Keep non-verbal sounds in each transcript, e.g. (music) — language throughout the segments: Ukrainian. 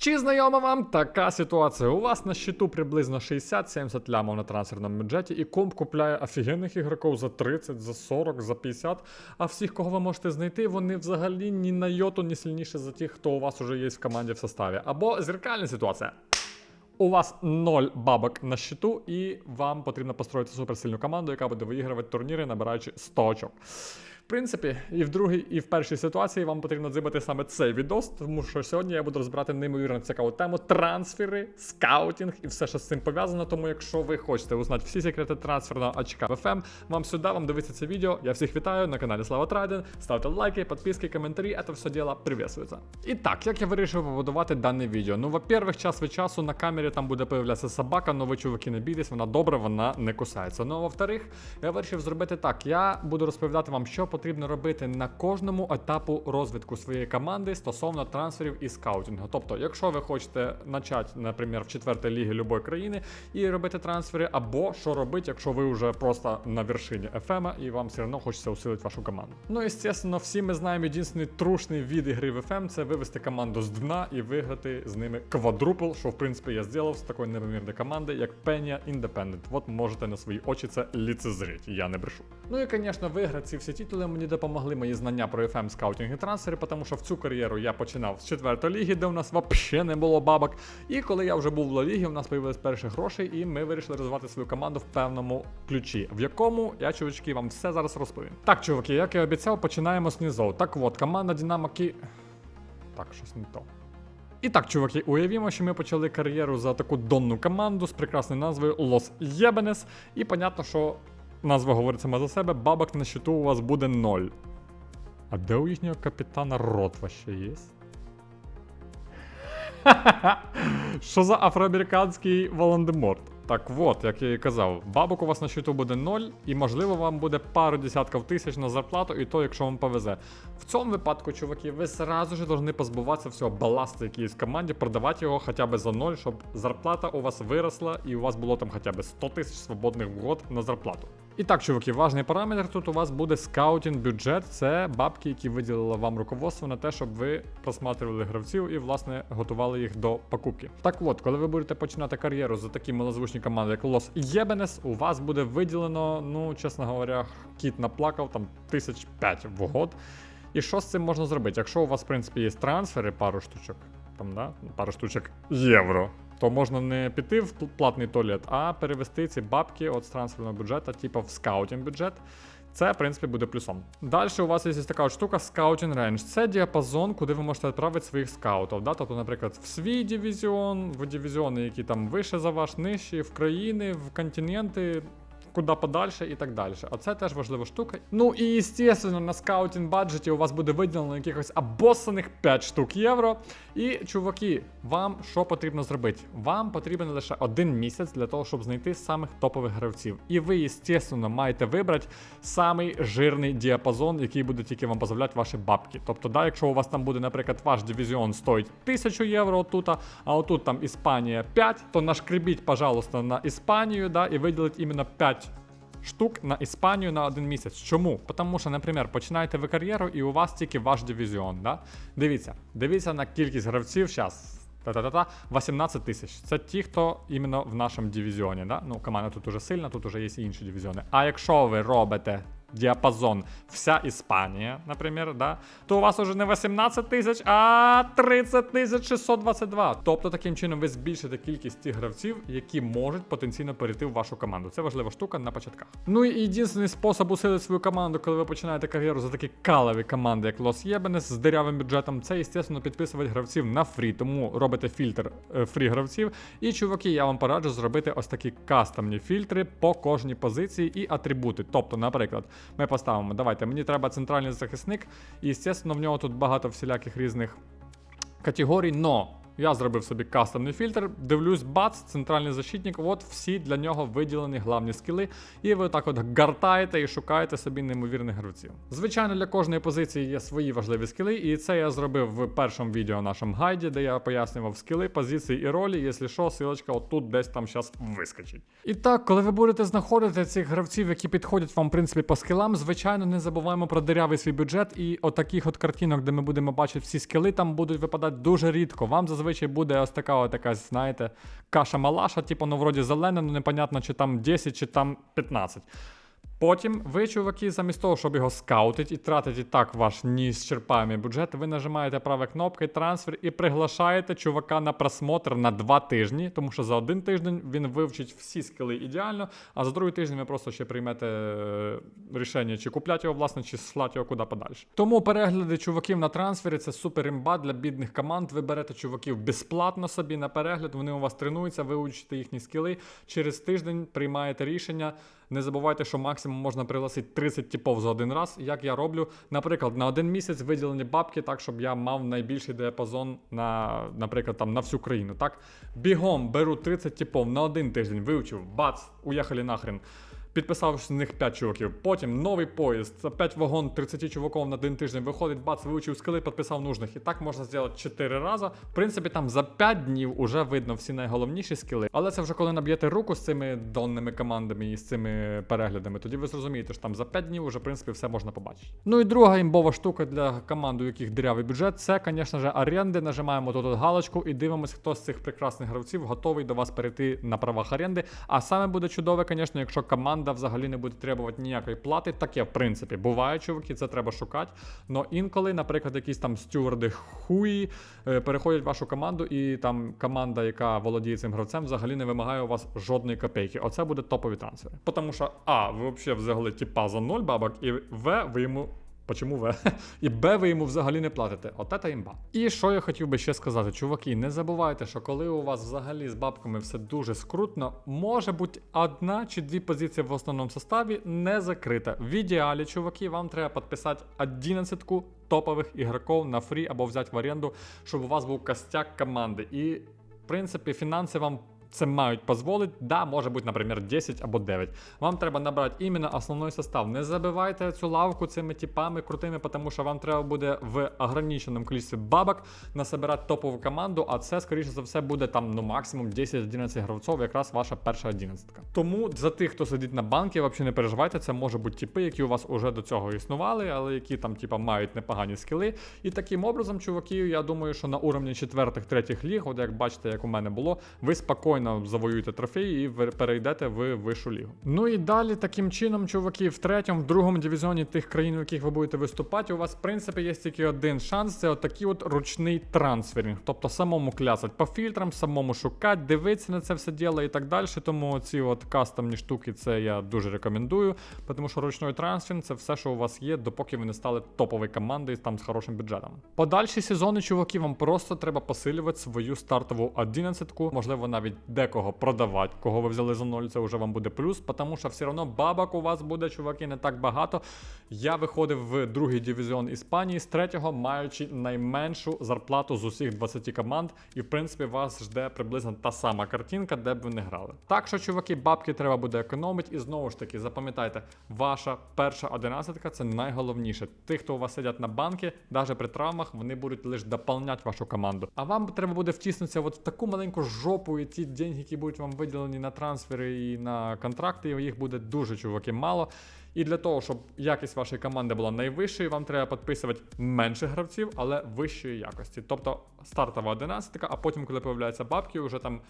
Чи знайома вам така ситуація? У вас на щиту приблизно 60-70 лямов на трансферному бюджеті, і комп купляє офігенних ігроків за 30, за 40, за 50. А всіх, кого ви можете знайти, вони взагалі ні на йоту не сильніше за тих, хто у вас уже є в команді в составі. Або зеркальна ситуація. У вас 0 бабок на щиту, і вам потрібно построїти суперсильну команду, яка буде виігрувати турніри, набираючи 100 очок. Принципі, і в другій, і в першій ситуації вам потрібно дзибати саме цей відос, тому що сьогодні я буду розбирати неймовірно цікаву тему трансфери, скаутінг і все, що з цим пов'язано. Тому, якщо ви хочете узнати всі секрети трансферного очка в FM, вам сюди, вам дивитися це відео. Я всіх вітаю на каналі Слава Трайден. Ставте лайки, підписки, коментарі, це все діло приветствується. І так, як я вирішив побудувати дане відео? Ну, во-первых, час від часу на камері там буде появлятися собака, но ви чуваки не бійтесь, вона добра, вона не кусається. Ну, а во-вторых, я вирішив зробити так. Я буду розповідати вам, що потрібно робити на кожному етапу розвитку своєї команди стосовно трансферів і скаутингу. Тобто, якщо ви хочете почати, наприклад, в четвертій лігі любої країни і робити трансфери, або що робити, якщо ви вже просто на вершині FM і вам все одно хочеться усилити вашу команду. Ну, і звісно, всі ми знаємо єдиний трушний від ігри в FM це вивести команду з дна і виграти з ними квадрупл, що в принципі я зробив з такої неймовірної команди, як Penny Independent. От можете на свої очі це ліцезрити, я не брешу. Ну і, звісно, виграти ці всі титули мені допомогли мої знання про FM скаутинг і трансфери, тому що в цю кар'єру я починав з четвертої ліги, де у нас взагалі не було бабок. І коли я вже був в Ла у нас появились перші гроші, і ми вирішили розвивати свою команду в певному ключі, в якому я, чувачки, вам все зараз розповім. Так, чуваки, як я обіцяв, починаємо з низов. Так от, команда Динамо Ки... Так, щось не то. І так, чуваки, уявімо, що ми почали кар'єру за таку донну команду з прекрасною назвою Los Єбенес. І понятно, що назва говорить сама за себе, бабок на щиту у вас буде ноль. А де у їхнього капітана рот вообще є? (laughs) Що за афроамериканський Волан-де-Морт? Так от, як я і казав, бабок у вас на щиту буде 0, і можливо вам буде пару десятків тисяч на зарплату, і то, якщо вам повезе. В цьому випадку, чуваки, ви сразу ж повинні позбуватися всього баласту, який є в команді, продавати його хоча б за 0, щоб зарплата у вас виросла, і у вас було там хоча б 100 тисяч свободних в год на зарплату. І так, чуваки, важний параметр тут у вас буде скаутінг бюджет. Це бабки, які виділило вам руководство на те, щоб ви просматривали гравців і, власне, готували їх до покупки. Так от, коли ви будете починати кар'єру за такі малозвучні команди, як Los Єбенес, у вас буде виділено, ну, чесно говоря, кіт наплакав там тисяч п'ять в год. І що з цим можна зробити? Якщо у вас, в принципі, є трансфери, пару штучок, там, да, пару штучок євро, то можна не піти в платний туалет, а перевести ці бабки от з трансферного бюджету, типу в скаутінг бюджет. Це, в принципі, буде плюсом. Далі у вас є така штука Scouting Range. Це діапазон, куди ви можете відправити своїх скаутів. Да? Тобто, наприклад, в свій дивізіон, в дивізіони, які там вище за ваш, нижчі, в країни, в континенти. Куди подальше і так далі. А це теж важлива штука. Ну і звісно, на скаутінг баджеті у вас буде виділено якихось абосаних 5 штук євро. І, чуваки, вам що потрібно зробити? Вам потрібен лише один місяць для того, щоб знайти самих топових гравців. І ви, звісно, маєте вибрати самий жирний діапазон, який буде тільки вам дозволяти ваші бабки. Тобто, да, якщо у вас там буде, наприклад, ваш дивізіон стоїть 1000 євро отут, а отут там Іспанія 5, то нашкребіть, пожалуйста, на Іспанію, да, і виділіть іменно 5 штук на Іспанію на один місяць. Чому? Тому що, наприклад, починаєте ви кар'єру і у вас тільки ваш дивізіон. Да? Дивіться, дивіться на кількість гравців зараз. Та-та-та-та, 18 тисяч. Це ті, хто іменно в нашому дивізіоні. Да? Ну, команда тут уже сильна, тут уже є інші дивізіони. А якщо ви робите діапазон вся Іспанія, наприклад, да, то у вас уже не 18 тисяч, а 30 тисяч 622. Тобто, таким чином ви збільшите кількість тих гравців, які можуть потенційно перейти в вашу команду. Це важлива штука на початках. Ну і єдиний спосіб усилити свою команду, коли ви починаєте кар'єру за такі калові команди, як Los Єбенес з дирявим бюджетом, це, звісно, підписувати гравців на фрі. Тому робите фільтр е, фрі гравців. І, чуваки, я вам пораджу зробити ось такі кастомні фільтри по кожній позиції і атрибути. Тобто, наприклад, ми поставимо, давайте, мені треба центральний захисник, і, звісно, в нього тут багато всіляких різних категорій, но. Я зробив собі кастомний фільтр, дивлюсь, бац, центральний защитник, от всі для нього виділені главні скіли, і ви так от гартаєте і шукаєте собі неймовірних гравців. Звичайно, для кожної позиції є свої важливі скіли, і це я зробив в першому відео нашому гайді, де я пояснював скіли, позиції і ролі. Якщо що, силочка отут десь там зараз вискочить. І так, коли ви будете знаходити цих гравців, які підходять вам, в принципі, по скілам, звичайно, не забуваємо про дирявий свій бюджет, і отаких от картинок, де ми будемо бачити всі скіли, там будуть випадати дуже рідко. Вам зазвичай зазвичай буде ось така ось така, знаєте, каша-малаша, типу, ну вроді зелена, ну непонятно, чи там 10, чи там 15. Потім ви, чуваки, замість того, щоб його скаутити і тратити так ваш неісчерпаємий бюджет, ви нажимаєте правою кнопкою трансфер і приглашаєте чувака на просмотр на два тижні, тому що за один тиждень він вивчить всі скіли ідеально, а за другий тиждень ви просто ще приймете е, рішення, чи купляти його, власне, чи слати його куди подальше. Тому перегляди чуваків на трансфері це супер імба для бідних команд. Ви берете чуваків безплатно собі на перегляд, вони у вас тренуються, ви учите їхні скіли. Через тиждень приймаєте рішення. Не забувайте, що максимум можна пригласити 30 типов за один раз. Як я роблю, наприклад, на один місяць виділені бабки, так щоб я мав найбільший діапазон на, наприклад, там на всю країну. Так, бігом беру 30 типов на один тиждень, вивчив, бац, уїхали нахрен. Підписав з них 5 чуваків. Потім новий поїзд, це 5 вагон 30 чуваків на один тиждень виходить, бац, вивчив скили, підписав нужних. І так можна зробити 4 рази. В принципі, там за 5 днів уже видно всі найголовніші скіли. Але це вже коли наб'єте руку з цими донними командами і з цими переглядами, тоді ви зрозумієте, що там за 5 днів уже, в принципі, все можна побачити. Ну і друга імбова штука для команд, у яких дирявий бюджет, це, звісно ж, оренди. Нажимаємо тут галочку і дивимося, хто з цих прекрасних гравців готовий до вас перейти на правах оренди. А саме буде чудове, звісно, якщо команда взагалі не буде требувати ніякої плати. Таке, в принципі, буває, чуваки, це треба шукати. Но інколи, наприклад, якісь там стюарди хуї е, переходять в вашу команду, і там команда, яка володіє цим гравцем, взагалі не вимагає у вас жодної копейки. Оце буде топові трансфери. Тому що А, ви взагалі взяли типа за 0 бабок, і В, ви йому Почому В? (laughs) І Б ви йому взагалі не платите. От це імба. І що я хотів би ще сказати, чуваки, не забувайте, що коли у вас взагалі з бабками все дуже скрутно, може бути одна чи дві позиції в основному составі не закрита. В ідеалі, чуваки, вам треба підписати 11 топових ігроків на фрі або взяти в оренду, щоб у вас був костяк команди. І, в принципі, фінанси вам це мають дозволити. Да, може бути, наприклад, 10 або 9. Вам треба набрати іменно основний состав. Не забивайте цю лавку цими типами крутими, тому що вам треба буде в ограниченому кількості бабок насобирати топову команду, а це, скоріше за все, буде там ну максимум 10-11 гравців, якраз ваша перша одинадцятка. Тому за тих, хто сидить на банки, взагалі не переживайте, це може бути типи, які у вас уже до цього існували, але які там типа мають непогані скіли. І таким образом, чуваки, я думаю, що на уровні четвертих, третіх ліг, от як бачите, як у мене було, ви спокійно завоюєте трофеї і перейдете в вищу лігу. Ну і далі таким чином, чуваки, в третьому, в другому дивізіоні тих країн, в яких ви будете виступати, у вас, в принципі, є тільки один шанс це отакий от ручний трансферинг. Тобто самому клясать по фільтрам, самому шукати, дивитися на це все діло і так далі. Тому ці от кастомні штуки, це я дуже рекомендую, тому що ручний трансферинг це все, що у вас є, допоки ви не стали топовою командою там з хорошим бюджетом. Подальші сезони, чуваки, вам просто треба посилювати свою стартову одинадцятку, можливо, навіть декого продавати, кого ви взяли за ноль, це вже вам буде плюс, тому що все одно бабок у вас буде, чуваки, не так багато. Я виходив в другий дивізіон Іспанії з третього, маючи найменшу зарплату з усіх 20 команд, і в принципі вас жде приблизно та сама картинка, де б ви не грали. Так що, чуваки, бабки треба буде економити, і знову ж таки, запам'ятайте, ваша перша одинадцятка це найголовніше. Тих, хто у вас сидять на банки, навіть при травмах, вони будуть лише доповняти вашу команду. А вам треба буде втиснутися от в таку маленьку жопу, і ті деньги, які будуть вам виділені на трансфери і на контракти, їх буде дуже чуваки мало. І для того, щоб якість вашої команди була найвищою, вам треба підписувати менше гравців, але вищої якості. Тобто стартова 11, а потім, коли появляються бабки, вже там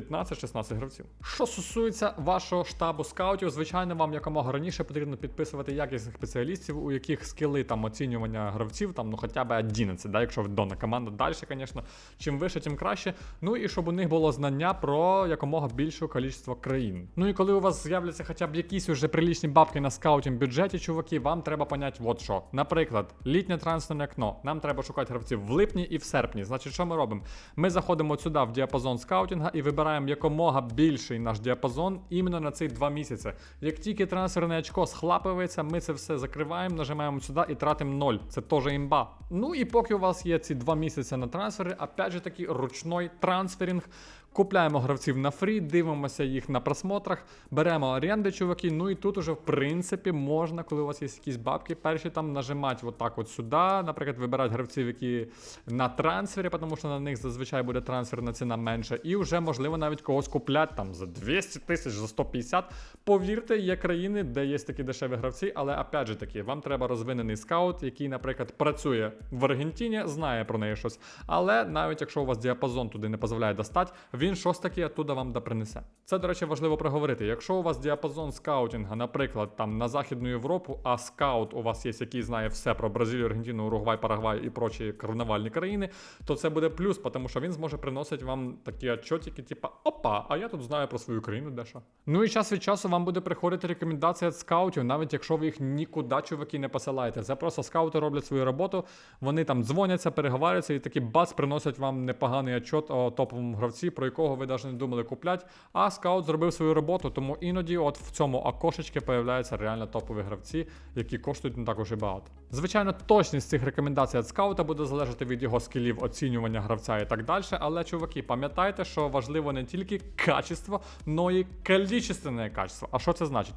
15-16 гравців. Що стосується вашого штабу скаутів, звичайно, вам якомога раніше потрібно підписувати якісних спеціалістів, у яких скіли там оцінювання гравців, там ну хоча б 11, да, якщо ви донна команда, далі, звісно, чим вище, тим краще. Ну і щоб у них було знання про якомога більшу кількість країн. Ну і коли у вас з'являться хоча б якісь уже прилічні бабки на скаутінг бюджеті, чуваки, вам треба поняти, от що. Наприклад, літнє трансферне окно. Нам треба шукати гравців в липні і в серпні. Значить, що ми робимо? Ми заходимо сюди в діапазон скаутінга і вибираємо якомога більший наш діапазон іменно на ці два місяці. Як тільки трансферне очко схлапується, ми це все закриваємо, нажимаємо сюди і тратимо ноль. Це теж імба. Ну і поки у вас є ці два місяці на трансфери, опять же таки ручний трансферинг. Купляємо гравців на фрі, дивимося їх на просмотрах, беремо оренди, чуваки. Ну і тут уже в принципі можна, коли у вас є якісь бабки, перші там нажимати отак от сюди. Наприклад, вибирати гравців, які на трансфері, тому що на них зазвичай буде трансферна ціна менша. І вже можливо навіть когось купляти там за 200 тисяч, за 150. Повірте, є країни, де є такі дешеві гравці, але опять же таки, вам треба розвинений скаут, який, наприклад, працює в Аргентині, знає про неї щось. Але навіть якщо у вас діапазон туди не дозволяє достати, він щось таке оттуда вам да принесе. Це, до речі, важливо проговорити. Якщо у вас діапазон скаутінга, наприклад, там на Західну Європу, а скаут у вас є, який знає все про Бразилію, Аргентину, Уругвай, Парагвай і прочі карнавальні країни, то це буде плюс, тому що він зможе приносити вам такі отчотики, типа опа, а я тут знаю про свою країну дещо. Ну і час від часу вам буде приходити рекомендація від скаутів, навіть якщо ви їх нікуди, чуваки, не посилаєте. Це просто скаути роблять свою роботу, вони там дзвоняться, переговарюються і такі бац приносять вам непоганий отчот о топовому гравці, про якого ви навіть не думали купляти. А скаут зробив свою роботу, тому іноді, от в цьому окошечці появляються реально топові гравці, які коштують не так уж і багато. Звичайно, точність цих рекомендацій від скаута буде залежати від його скілів, оцінювання гравця і так далі. Але, чуваки, пам'ятайте, що важливо не тільки качество, но і калічественне качество. А що це значить?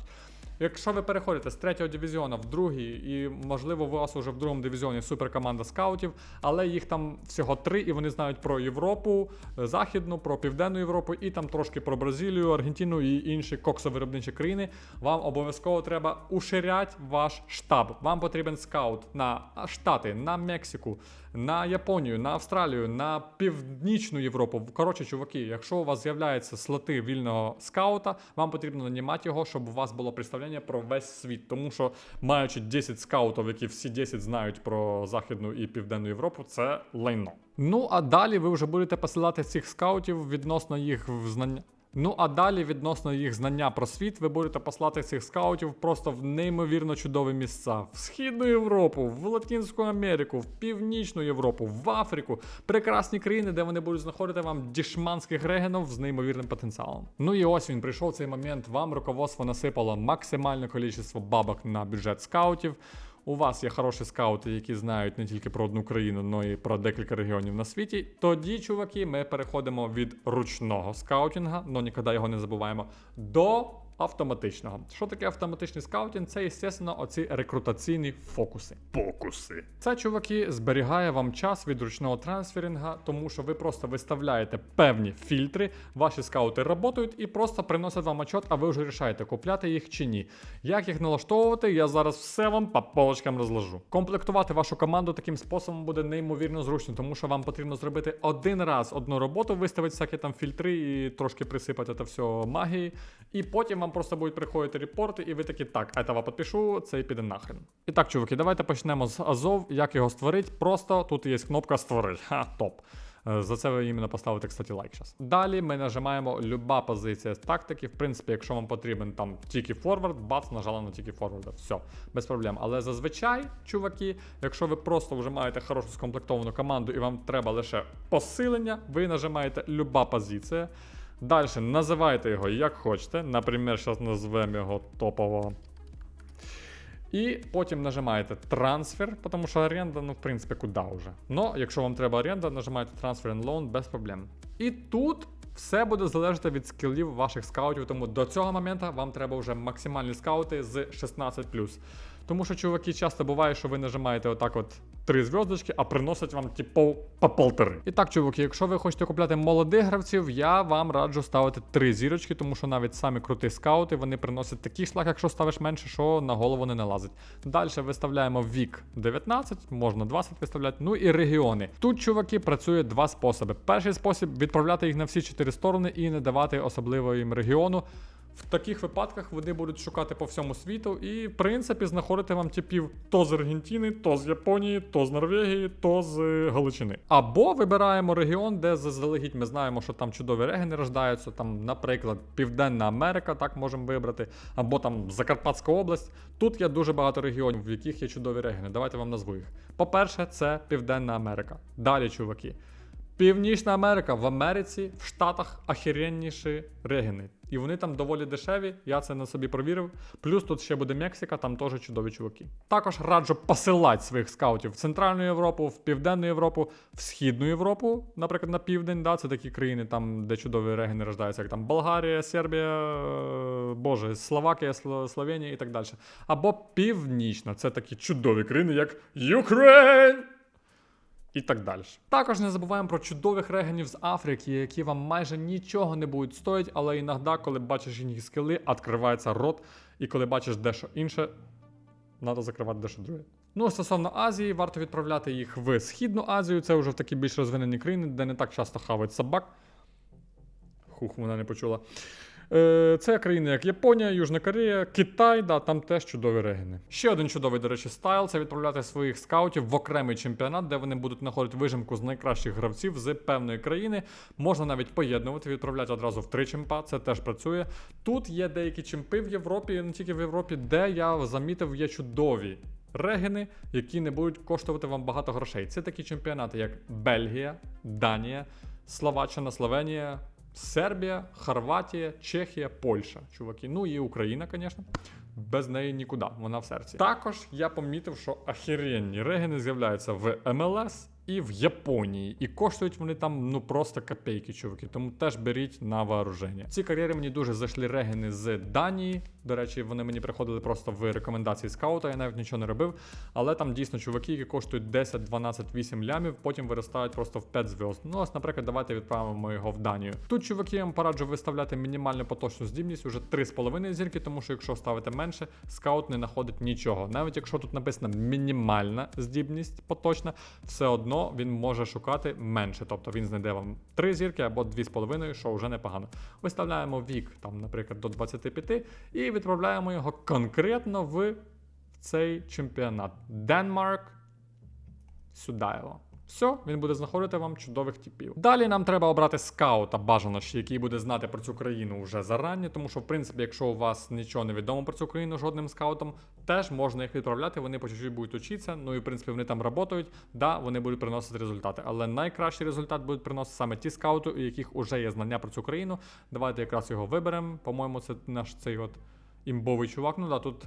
Якщо ви переходите з третього дивізіону в другий, і можливо у вас уже в другому дивізіоні суперкоманда скаутів, але їх там всього три, і вони знають про Європу, е, Західну, про Південну Європу, і там трошки про Бразилію, Аргентину і інші коксовиробничі країни. Вам обов'язково треба уширяти ваш штаб. Вам потрібен скаут на Штати, на Мексику, на Японію, на Австралію, на Північну Європу. Коротше, чуваки, якщо у вас з'являються слоти вільного скаута, вам потрібно нанімати його, щоб у вас було представлення про весь світ. Тому що, маючи 10 скаутів, які всі 10 знають про Західну і Південну Європу, це лайно. Ну а далі ви вже будете посилати цих скаутів відносно їх знання. Ну а далі відносно їх знання про світ, ви будете послати цих скаутів просто в неймовірно чудові місця: в Східну Європу, в Латинську Америку, в Північну Європу, в Африку, прекрасні країни, де вони будуть знаходити вам дішманських регенів з неймовірним потенціалом. Ну і ось він прийшов цей момент. Вам руководство насипало максимальне кількість бабок на бюджет скаутів. У вас є хороші скаути, які знають не тільки про одну країну, але й про декілька регіонів на світі. Тоді, чуваки, ми переходимо від ручного скаутінга, але ніколи його не забуваємо, до автоматичного. Що таке автоматичний скаутінг? Це, звісно, оці рекрутаційні фокуси. Фокуси. Це, чуваки, зберігає вам час від ручного трансферінга, тому що ви просто виставляєте певні фільтри, ваші скаути працюють і просто приносять вам отчет, а ви вже рішаєте, купляти їх чи ні. Як їх налаштовувати, я зараз все вам по полочкам розложу. Комплектувати вашу команду таким способом буде неймовірно зручно, тому що вам потрібно зробити один раз одну роботу, виставити всякі там фільтри і трошки присипати це все магії. І потім вам просто будуть приходити репорти, і ви такі, так, этого підпишу, цей піде нахрен. І так, чуваки, давайте почнемо з Азов. Як його створити? Просто тут є кнопка створити. Ха, топ. Е, За це ви іменно поставите, кстати, лайк зараз. Далі ми нажимаємо люба позиція з тактики. В принципі, якщо вам потрібен там тільки форвард, бац, нажали на тільки форварда. Все, без проблем. Але зазвичай, чуваки, якщо ви просто вже маєте хорошу скомплектовану команду і вам треба лише посилення, ви нажимаєте люба позиція. Далі називайте його як хочете. Наприклад, зараз назвемо його топово. І потім нажимаєте трансфер, тому що оренда, ну, в принципі, куди вже. Но якщо вам треба оренда, нажимаєте трансфер and loan без проблем. І тут все буде залежати від скілів ваших скаутів, тому до цього моменту вам треба вже максимальні скаути з 16. Тому що, чуваки, часто буває, що ви нажимаєте отак от три зв'язочки, а приносять вам типу по полтори. І так, чуваки, якщо ви хочете купляти молодих гравців, я вам раджу ставити три зірочки, тому що навіть самі круті скаути вони приносять такий шлях, якщо ставиш менше, що на голову не налазить. Далі виставляємо вік 19, можна 20 виставляти. Ну і регіони. Тут, чуваки, працює два способи. Перший спосіб відправляти їх на всі чотири сторони і не давати особливо їм регіону. В таких випадках вони будуть шукати по всьому світу і, в принципі, знаходити вам типів то з Аргентини, то з Японії, то з Норвегії, то з е, Галичини. Або вибираємо регіон, де заздалегідь ми знаємо, що там чудові регіони рождаються. Там, наприклад, Південна Америка, так можемо вибрати, або там Закарпатська область. Тут є дуже багато регіонів, в яких є чудові регіони. Давайте вам назву їх. По-перше, це Південна Америка. Далі, чуваки. Північна Америка в Америці, в Штатах ахіренніші регіни. І вони там доволі дешеві, я це на собі провірив. Плюс тут ще буде Мексика, там теж чудові чуваки. Також раджу посилати своїх скаутів в Центральну Європу, в Південну Європу, в Східну Європу, наприклад, на південь. Да, це такі країни, там, де чудові регіни рождаються, як там Болгарія, Сербія, е, Боже, Словакія, Сло- Словенія і так далі. Або Північна, це такі чудові країни, як Юкрейн і так далі. Також не забуваємо про чудових регенів з Африки, які вам майже нічого не будуть стоїть, але іноді, коли бачиш їхні скили, відкривається рот, і коли бачиш дещо інше, треба закривати дещо друге. Ну, стосовно Азії, варто відправляти їх в Східну Азію. Це вже в такі більш розвинені країни, де не так часто хавають собак. Хух, вона не почула. Е, Це країни, як Японія, Южна Корея, Китай, да, там теж чудові регіни. Ще один чудовий, до речі, стайл це відправляти своїх скаутів в окремий чемпіонат, де вони будуть знаходити вижимку з найкращих гравців з певної країни. Можна навіть поєднувати, відправляти одразу в три чемпа, це теж працює. Тут є деякі чемпи в Європі, не тільки в Європі, де я замітив, є чудові. Регіни, які не будуть коштувати вам багато грошей. Це такі чемпіонати, як Бельгія, Данія, Словаччина, Словенія, Сербія, Хорватія, Чехія, Польща. Чуваки. Ну і Україна, звісно. Без неї нікуди, вона в серці. Також я помітив, що ахіренні регіни з'являються в МЛС і в Японії. І коштують вони там ну просто копейки, чуваки. Тому теж беріть на вооруження. Ці кар'єри мені дуже зайшли регіни з Данії. До речі, вони мені приходили просто в рекомендації скаута, я навіть нічого не робив. Але там дійсно чуваки, які коштують 10, 12, 8 лямів, потім виростають просто в 5 зв'язд. Ну, ось, наприклад, давайте відправимо його в Данію. Тут, чуваки, я вам пораджу виставляти мінімальну поточну здібність уже 3,5 зірки, тому що якщо ставите менше, скаут не знаходить нічого. Навіть якщо тут написано мінімальна здібність поточна, все одно він може шукати менше. Тобто він знайде вам 3 зірки або 2,5, що вже непогано. Виставляємо вік, там, наприклад, до 25 і відправляємо його конкретно в цей чемпіонат. Денмарк. Сюди. Все, він буде знаходити вам чудових типів. Далі нам треба обрати скаута, бажано який буде знати про цю країну вже зарані, тому що, в принципі, якщо у вас нічого не відомо про цю країну жодним скаутом, теж можна їх відправляти, вони по чуть-чуть будуть учитися. Ну і в принципі вони там працюють. Да, вони будуть приносити результати. Але найкращий результат будуть приносити саме ті скаути, у яких вже є знання про цю країну. Давайте якраз його виберемо. По-моєму, це наш цей от імбовий чувак. Ну да, тут.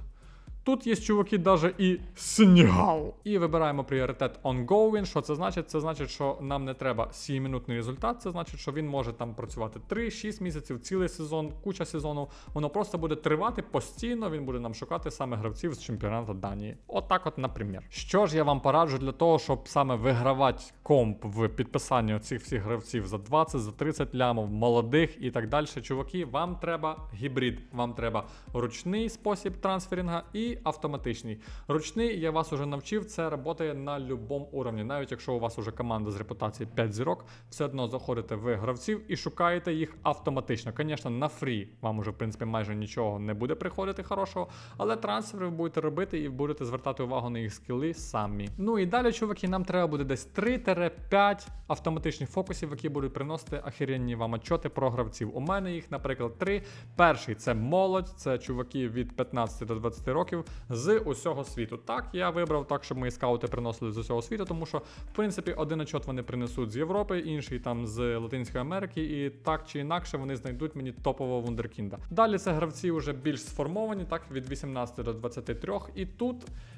Тут є чуваки даже і Сенегал. І вибираємо пріоритет ongoing. Що це значить? Це значить, що нам не треба 7-минутний результат. Це значить, що він може там працювати 3-6 місяців, цілий сезон, куча сезону. Воно просто буде тривати постійно. Він буде нам шукати саме гравців з чемпіонату Данії. Отак, от, наприклад. Що ж я вам пораджу для того, щоб саме вигравати комп в підписанні цих всіх гравців за 20, за 30 лямов, молодих і так далі. Чуваки, вам треба гібрид. Вам треба ручний спосіб трансферінга і автоматичний. Ручний, я вас уже навчив, це працює на будь-якому уровні. Навіть якщо у вас уже команда з репутації 5 зірок, все одно заходите в гравців і шукаєте їх автоматично. Звісно, на фрі вам уже в принципі майже нічого не буде приходити хорошого, але трансфери ви будете робити і будете звертати увагу на їх скіли самі. Ну і далі, чуваки, нам треба буде десь 3-5 автоматичних фокусів, які будуть приносити ахіренні вам отчоти про гравців. У мене їх, наприклад, три. Перший це молодь, це чуваки від 15 до 20 років з усього світу. Так, я вибрав так, щоб мої скаути приносили з усього світу, тому що, в принципі, один очот вони принесуть з Європи, інший там з Латинської Америки, і так чи інакше вони знайдуть мені топового вундеркінда. Далі це гравці вже більш сформовані, так, від 18 до 23. І тут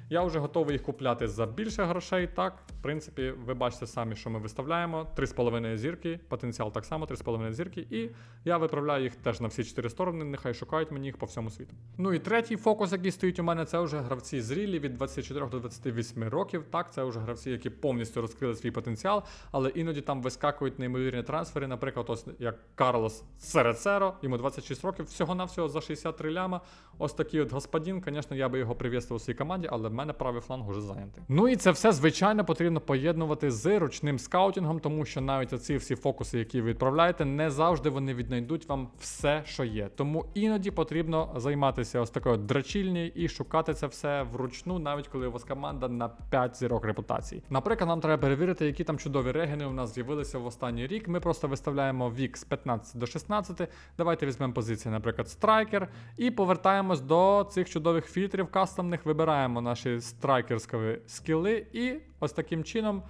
я вже готовий їх купляти за більше грошей. Так, в принципі, ви бачите самі, що ми виставляємо. 3,5 зірки, потенціал так само, 3,5 зірки. І я виправляю їх теж на всі чотири сторони. Нехай шукають мені їх по всьому світу. Ну і третій фокус, який стоїть у мене, це вже гравці зрілі від 24 до 28 років. Так, це вже гравці, які повністю розкрили свій потенціал, але іноді там вискакують неймовірні трансфери. Наприклад, ось як Карлос Церецеро, йому 26 років, всього-навсього за 63 ляма. Ось такий от господин. Звісно, я би його привістив у своїй команді, але мене правий фланг уже зайнятий. Ну і це все, звичайно, потрібно поєднувати з ручним скаутингом, тому що навіть оці всі фокуси, які ви відправляєте, не завжди вони віднайдуть вам все, що є. Тому іноді потрібно займатися ось такою драчільні і шукати це все вручну, навіть коли у вас команда на 5 зірок репутації. Наприклад, нам треба перевірити, які там чудові регіни у нас з'явилися в останній рік. Ми просто виставляємо вік з 15 до 16. Давайте візьмемо позиції, наприклад, страйкер, і повертаємось до цих чудових фільтрів кастомних. Вибираємо наші страйкерські скіли, і ось таким чином.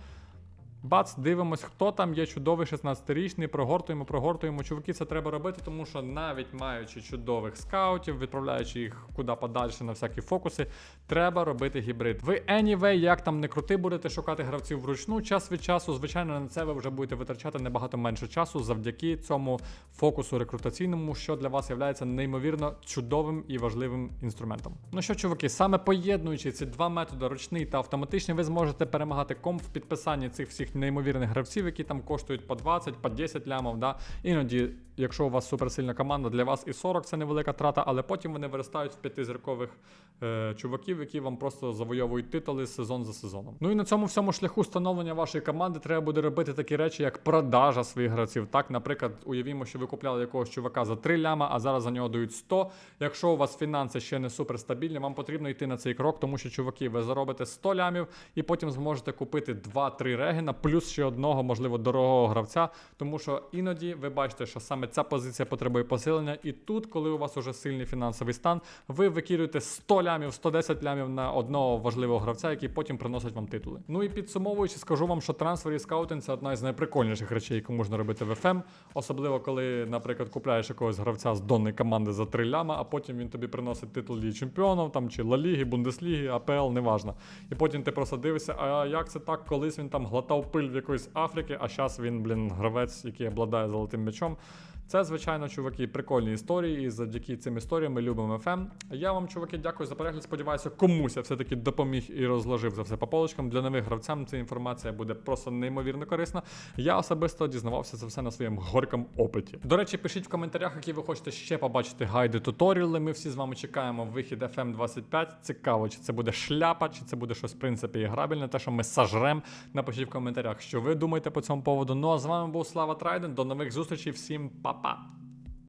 Бац, дивимось, хто там є чудовий 16-річний, прогортуємо, прогортуємо. Чуваки, це треба робити, тому що навіть маючи чудових скаутів, відправляючи їх куди подальше на всякі фокуси, треба робити гібрид. Ви anyway, як там не крути, будете шукати гравців вручну час від часу. Звичайно, на це ви вже будете витрачати набагато менше часу завдяки цьому фокусу рекрутаційному, що для вас є неймовірно чудовим і важливим інструментом. Ну що, чуваки, саме поєднуючи ці два методи, ручний та автоматичний, ви зможете перемагати комп в підписанні цих всіх неймовірних гравців, які там коштують по 20, по 10 лямов. Да? Іноді, якщо у вас суперсильна команда, для вас і 40 це невелика трата, але потім вони виростають в п'ятизіркових чуваків, які вам просто завойовують титули сезон за сезоном. Ну і на цьому всьому шляху становлення вашої команди треба буде робити такі речі, як продажа своїх гравців. Так, наприклад, уявімо, що ви купляли якогось чувака за 3 ляма, а зараз за нього дають 100. Якщо у вас фінанси ще не суперстабільні, вам потрібно йти на цей крок, тому що чуваки, ви заробите 100 лямів і потім зможете купити 2-3 регіна, плюс ще одного, можливо, дорогого гравця. Тому що іноді ви бачите, що саме ця позиція потребує посилення. І тут, коли у вас уже сильний фінансовий стан, ви викидуєте 100 лямів, 110 лямів на одного важливого гравця, який потім приносить вам титули. Ну і підсумовуючи, скажу вам, що трансфер і скаутинг це одна із найприкольніших речей, яку можна робити в FM. Особливо, коли, наприклад, купляєш якогось гравця з донної команди за 3 ляма, а потім він тобі приносить титул Ліги Чемпіонів, там чи Ла Ліги, Бундесліги, АПЛ, неважно. І потім ти просто дивишся, а як це так, колись він там глотав пиль в якоїсь Африки, а зараз він, блін, гравець, який обладає золотим м'ячом. Це, звичайно, чуваки, прикольні історії, і завдяки цим історіям ми любимо ФМ. Я вам, чуваки, дякую за перегляд. Сподіваюся, комусь я все-таки допоміг і розложив це все по полочкам. Для нових гравцям ця інформація буде просто неймовірно корисна. Я особисто дізнавався це все на своєму горькому опиті. До речі, пишіть в коментарях, які ви хочете ще побачити гайди, туторіали. Ми всі з вами чекаємо вихід FM 25. Цікаво, чи це буде шляпа, чи це буде щось в принципі іграбельне, те, що ми сажрем. Напишіть в коментарях, що ви думаєте по цьому поводу. Ну а з вами був Слава Трайден. До нових зустрічей. Всім 爸